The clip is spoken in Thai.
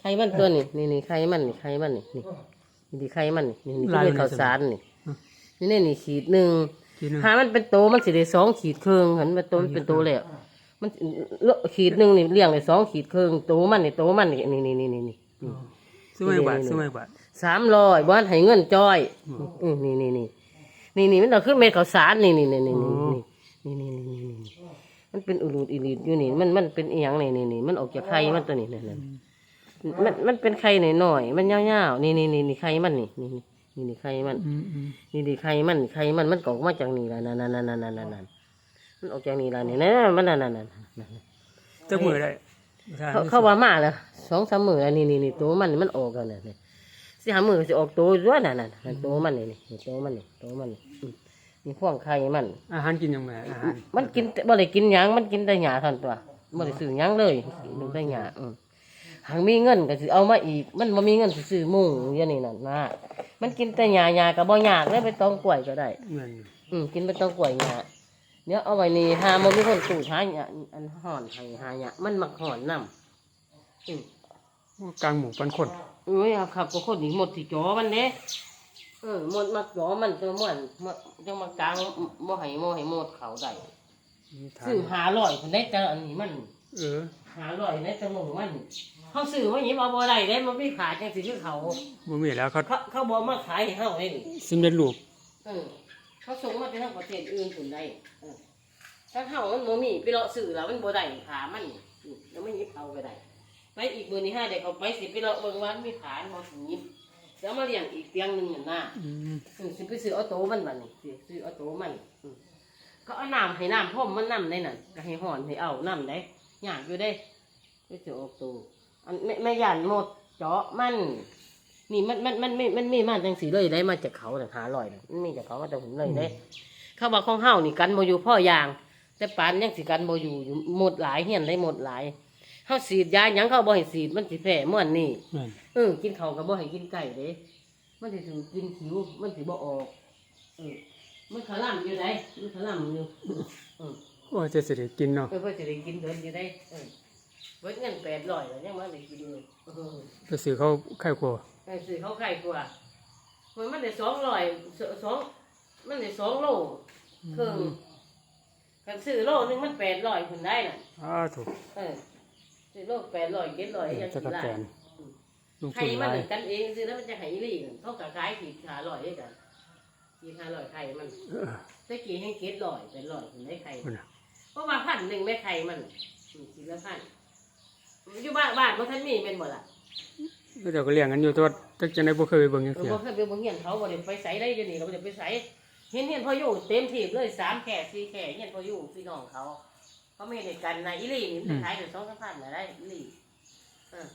ไข่มันตัวนี่นี่นี่ไข่มันนี่ไข่มันนี่นี่นี่ไข่มันนี่นี่นี่คือข้าวสารนี่นี่นี่นี่ขีดหนึ่งทีหนึงหามันเป็นโตมันสิได้สองขีดครึ่งเห็นมันโตมันเป็นโตแล้วมันเลอะขีดหนึ่งนี่เลี้ยงได้สองขีดครึ่งโตมันนี่โตมันนี่นี่นี่นี่นี่นี่ซื้อไม่บาทซื้อไม่บาทสามร้อยบ้านให้เงินจ้อยอืมนี่นี่นี่นี่นี่มันเอาขึ้นเม็ดข้าวสารนี่นี่นี่นี่นี่นี่นี่นี่นี่นี่มันเป็นอุลูดอีลีดอยู่นี่มันมันเป็นอีหยังนี่นี่นี่มันออกจากไข่มันตัวนี้นั่นนั่น มันมันเป็นไข่หน่อยๆมันยาวๆนี่นี่นี่นี่ไข่มันนี่นี่นี่นี่นี่ไข่มันอืมอืมนี่ดิไข่มันไข่มันมันก็ออกมาจากนี่ละนั่นนั่นนั่นนั่นนั่นนั่นมันออกจากนี่ละนี่นะมันนั่นนั่นนั่นนั่นจักมือได้เขาเขาว่ามาแล้วสองสามมือแล้วนี่นี่นี่ตัวมันนี่มันออกกันเนี่ยสิหามือสิออกตัวด้วยนั่นนั่นนั่นตัวมันนี่นี่นี่ตัวมันนี่ตัวมันนี่อืมนี่พ่วงไข่มัน อาหารกินยังไงอาหารมันกินแต่บ่ได้กินหยังมันกินแต่หญ้าเท่านั้นตัวบ่ได้ซื้อหยังเลยกินแต่หญ้าอืม หากมีเงินก็สิเอามาอีก มันบ่มีเงินสิซื้อมุ้งอย่างนี้นั่นนะมันกินแต่หญ้าหญ้าก็บ่ยากเลยไปตองกล้วยก็ได้เงินอืมกินไปต้องกล้วยหญ้าเดี๋ยวเอาไว้นี่หามันมีคนสูดหาหญ้าอันห่อนให้หาหญ้ามันมักห่อนน้ำอืมกลางหมู่ปันคนเอ้ยเอาขับก็คนนี่หมดที่จอมันเด้เออหมดมักจอมันตัวม่วนม่วนจังมากลางบ่ให้โมให้หมดเขาได้มีทางซื้อหาร้อยคนได้แต่อันนี้มันเออหาร้อยได้แต่หมูมัน เขาซื้อมาหยิบเอาบ่ได้เด้มันไม่ขายจังสิคือเขา บ่มีแล้วเขาเขาเขาบ่มาขายให้เฮาเด้นี่สำเร็จรูปเออ เขาส่งมาจากทางประเทศอื่นผุนได้เออถ้าเฮามันบ่มีไปเลาะซื้อแล้วมันบ่ได้ขามันอืมแล้วไม่หยิบเอาก็ได้ไปอีกเบอร์นี้ห้าเด็กเขาไปสิไปเลาะเบิ่งว่ามันมีขายบ่ถึงหยิบเดี๋ยวมาเลี้ยงอีกเตียงหนึงนั่นน่ะ อืมอืมสิไปซื้อเอาโตมันบัดนี้สิซื้อเอาโตมันอืมก็เอาน้ำให้น้ำพ่อมมันน้ำได้นั่นก็ให้ห่อนให้เอาน้ำได้ยากอยู่ได้ไปซื้อเอาโต อันไม่ไม่ย่านหมด เจาะมันนี่มันมันมันไม่มันไม่มาจังสีเลยได้มาจากเขาแต่หาลอยน่ะมันมีจากเขามาแต่ผมเลยได้ เขาบอกของเฮานี่กันโมอยู่พ่อยาง แต่ปานยังสิกันโมอยู่อยู่หมดหลายเฮียนได้หมดหลายเฮาสีดยาหยังเขาบ่ให้สีดมันสิแพ้ม่วนนี่เงินเออกินเขาวก็บ่ให้กินไก่เด้ มันสิถูกกินผิวมันสิบ่ออกเออมันขลั่มอยู่ไดมันขลั่มอยู่เออโอ้จะสิได้กินเนาะ เออเพื่อสิได้กินเดินอยู่ได้เออ เบิดเงิน800แล้วยังมาได้กินเลยเออไปซื้อเขาไข่ครัวไอ้ซื้อเขาไข่กว่ามันมันได้สองร้อยสสองมันได้สองโลครึ่งกันซื้อโลนึงมันแปดร้อยคนได้น่ะ อ้าถูกเออซื้อโลแปดร้อยเจ็ดร้อยยังจะสิกระได้แกนลงไข่ทุนหมันลายเหมือนกันเองซื้อแล้วมันจะไข่ลี่น่ะเขากะขายขีดขาร้อยด้วยกันขีดขาร้อยไข่มันเออตะกี้ให้เก็ดร้อยเป็นร้อยคนได้ไข่ คุณน่ะเพราะว่าพันหนึ่งแม่ไข่มันอืมขีดละพัน อยู่บ้านบ้านเพราะท่านมีเป็นหมดล่ะเดี๋ยวก็เลี้ยงกันอยู่แตัวาจักจังได๋บ่เคยไปเบิ่งจังเออซี่บ่เคยไปบ่เฮียนเขาบ่ได้ไปใส่ได้อยู่นี่เราบ่ได้ไปใส่เห็นเฮียนพ่ออยู่เต็มที่เลยสามแขกสี่แขกเฮียนพ่ออยู่พี่น้องเขาเขาไม่เห็นกันนะอีหลีนี่มันขายถึงสองสามพันนะได้อีหลีเออ